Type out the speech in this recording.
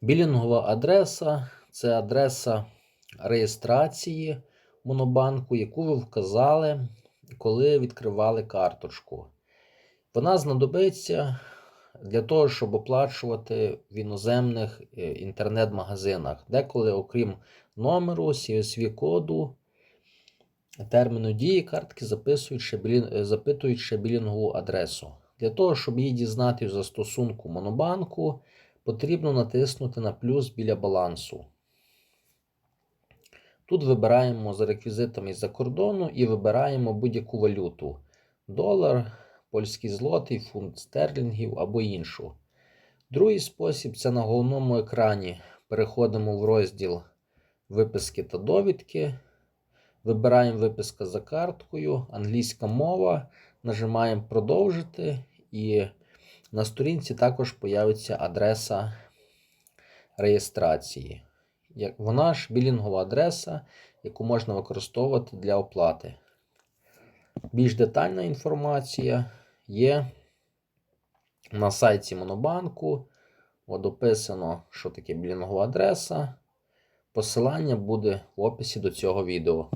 Білінгова адреса це адреса реєстрації Монобанку, яку ви вказали, коли відкривали карточку. Вона знадобиться для того, щоб оплачувати в іноземних е, інтернет-магазинах, деколи, окрім номеру, CSV коду, терміну дії картки записують е, запитують ще білінгову адресу. Для того, щоб її дізнати в застосунку Монобанку, потрібно натиснути на плюс біля балансу. Тут вибираємо за реквізитами з-за кордону і вибираємо будь-яку валюту: долар, польський злотий, фунт стерлінгів або іншу. Другий спосіб це на головному екрані. Переходимо в розділ виписки та довідки. Вибираємо виписка за карткою, англійська мова, нажимаємо продовжити, і на сторінці також появиться адреса реєстрації. Вона ж білінгова адреса, яку можна використовувати для оплати. Більш детальна інформація є на сайті Монобанку. От описано, що таке білінгова адреса. Посилання буде в описі до цього відео.